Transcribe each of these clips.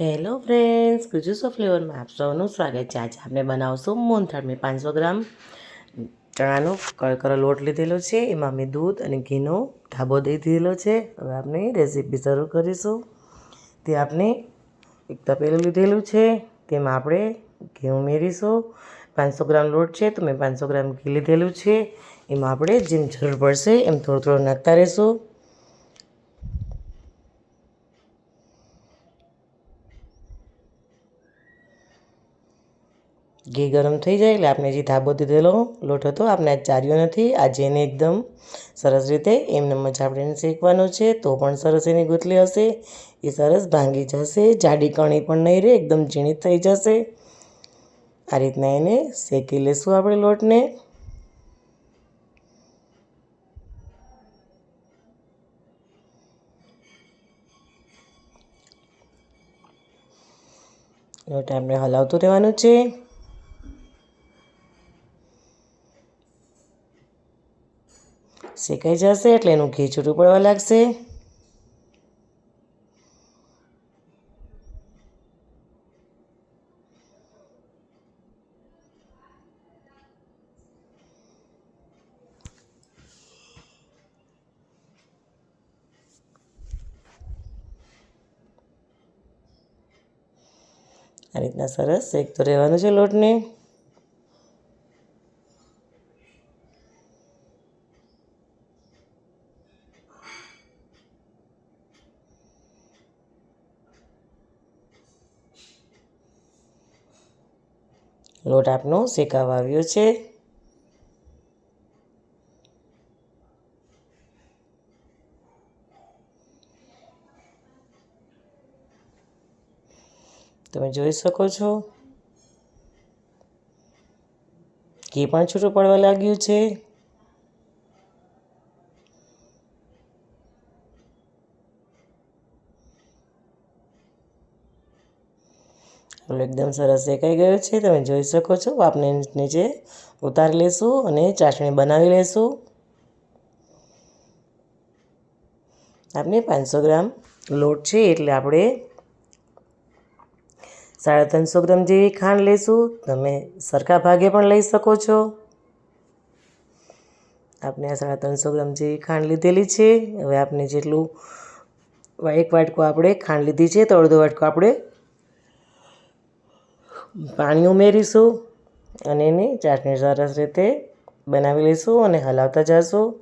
Hello friends ગુજુસો ફ્લેવરમાં આપ સૌનું સ્વાગત છે. આજે આપણે બનાવશું મોનથાળ મેં પાંચસો ગ્રામ ચણાનો કળકરો લોટ લીધેલો છે. એમાં મેં દૂધ અને ઘીનો ઢાબો દઈ દીધેલો છે. હવે આપણે રેસીપી શરૂ કરીશું. તે આપણે એક તપેલું લીધેલું છે. તેમાં આપણે ઘી ઉમેરીશું. પાંચસો ગ્રામ લોટ છે. તો મેં પાંચસો ગ્રામ ઘી લીધેલું છે. એમાં આપણે જેમ જરૂર પડશે એમ થોડું થોડું નાખતા રહીશું. ઘી ગરમ થઈ જાય એટલે આપણે જે ધાબો દીધેલો લોટ હતો આપણે આ ચાર્યો નથી. આજે એને એકદમ સરસ રીતે એમને જ આપણે એને શેકવાનો છે, તો પણ સરસ એની ગુથલી હશે. એ સરસ ભાંગી જશે, જાડી કણી પણ નહીં રહે, એકદમ ઝીણી થઈ જશે. આ રીતના એને શેકી લેશું આપણે લોટને. લોટ આપણે હલાવતું રહેવાનું છે. શેકાઈ જશે એટલે એનું ઘી છૂટું પડવા લાગશે. આ રીતના સરસ શેકતો રહેવાનું છે લોટને. લોટ આપનો શેકાવા આવ્યો છે. તમે જોઈ શકો છો ઘી પણ છૂટું પડવા લાગ્યું છે. ઓલો એકદમ સરસ શેકાઈ ગયો છે. તમે જોઈ શકો છો. આપણે નીચે ઉતારી લેશું અને ચાસણી બનાવી લેશું. આપણે પાંચસો ગ્રામ લોટ છે એટલે આપણે સાડા ત્રણસો ગ્રામ જેવી ખાંડ લઈશું તમે સરખા ભાગે પણ લઈ શકો છો. આપણે આ સાડા ત્રણસો ગ્રામ જેવી ખાંડ લીધેલી છે. હવે આપણે જેટલું એક વાટકો આપણે ખાંડ લીધી છે, તો અડધો વાટકો આપણે પાણી ઉમેરીશું અને એની ચાસણી સરસ રીતે બનાવી લઈશું અને હલાવતા જઈશું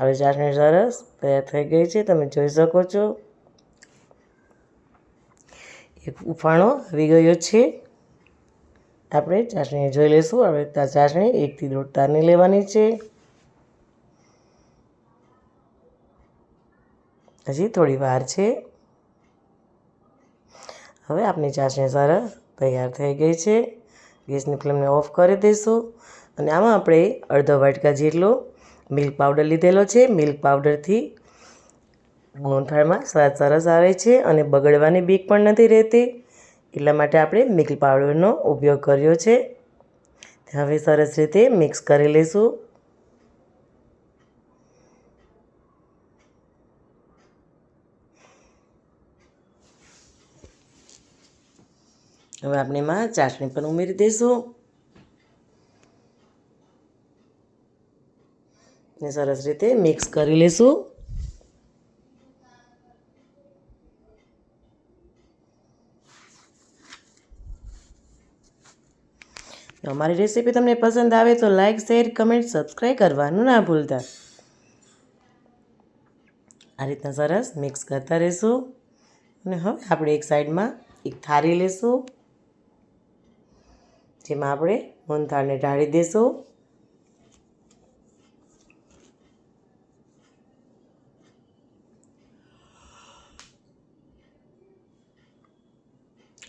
હવે ચાસણી સરસ તૈયાર થઈ ગઈ છે, તમે જોઈ શકો છો. એક ઉફાણો આવી ગયો છે. આપણે ચાસણી જોઈ લઈશું. હવે ચાસણી એકથી દોઢ તારની લેવાની છે. હજી થોડી વાર છે. હવે આપણી ચાસણી સરસ તૈયાર થઈ ગઈ છે. ગેસની ફ્લેમને ઓફ કરી દઈશું અને આમાં આપણે અડધો વાટકા જેટલો મિલ્ક પાવડર લીધેલો છે. મિલ્ક પાવડરથી મોહનથાળમાં સ્વાદ સરસ આવે છે અને બગડવાની બીક પણ નથી રહેતી. એટલા માટે આપણે મિલ્ક પાવડરનો ઉપયોગ કર્યો છે. હવે સરસ રીતે મિક્સ કરી લઈશું. હવે આપણે એમાં ચાસણી પણ ઉમેરી દઈશું ને સરસ રીતે મિક્સ કરી લઈશું અમારી રેસીપી તમને પસંદ આવે તો લાઈક શેર કમેન્ટ સબસ્ક્રાઈબ કરવાનું ના ભૂલતા. આ રીતના સરસ મિક્સ કરતા રહીશું. અને હવે આપણે એક સાઈડમાં એક થાળી લેશું. જેમાં આપણે મોહનથાળને ઢાળી દઈશું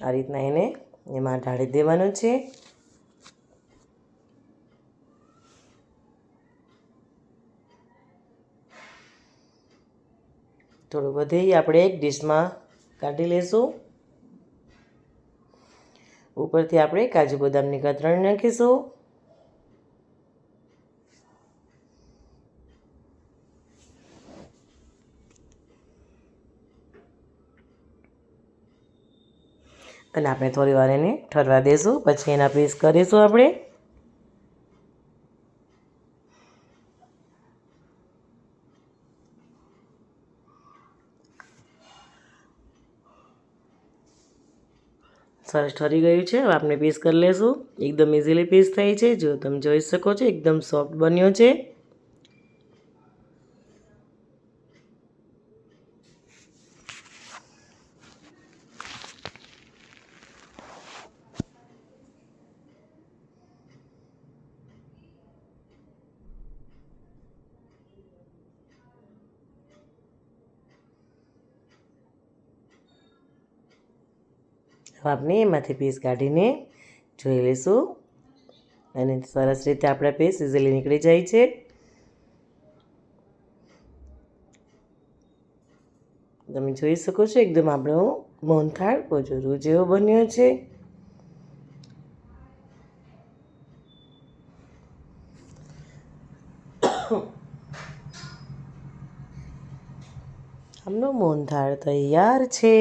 આ રીતના એને એમાં ઢાળી દેવાનું છે. થોડું બધે આપણે એક ડીશમાં કાઢી લઈશું ઉપરથી આપણે કાજુ બદામની કતરણ નાખીશું. અને આપણે થોડી વાર એને ઠરવા દઈશું પછી એના પીસ કરીશું આપણે. સરસ ઠરી ગયું છે. હવે આપણે પીસ કરી લેશું. એકદમ ઇઝીલી પીસ થઈ છે. જો તમે જોઈ શકો છો, એકદમ સોફ્ટ બન્યો છે. આપણે એમાંથી પીસ કાઢીને જોઈ લઈશું. અને સરસ રીતે આપણા પીસ ઇઝીલી નીકળી જાય છે. તમે જોઈ શકો છો એકદમ આપણો મોહનથાળ કોજોરું જેવો બન્યો છે. આમનો મોહનથાળ તૈયાર છે.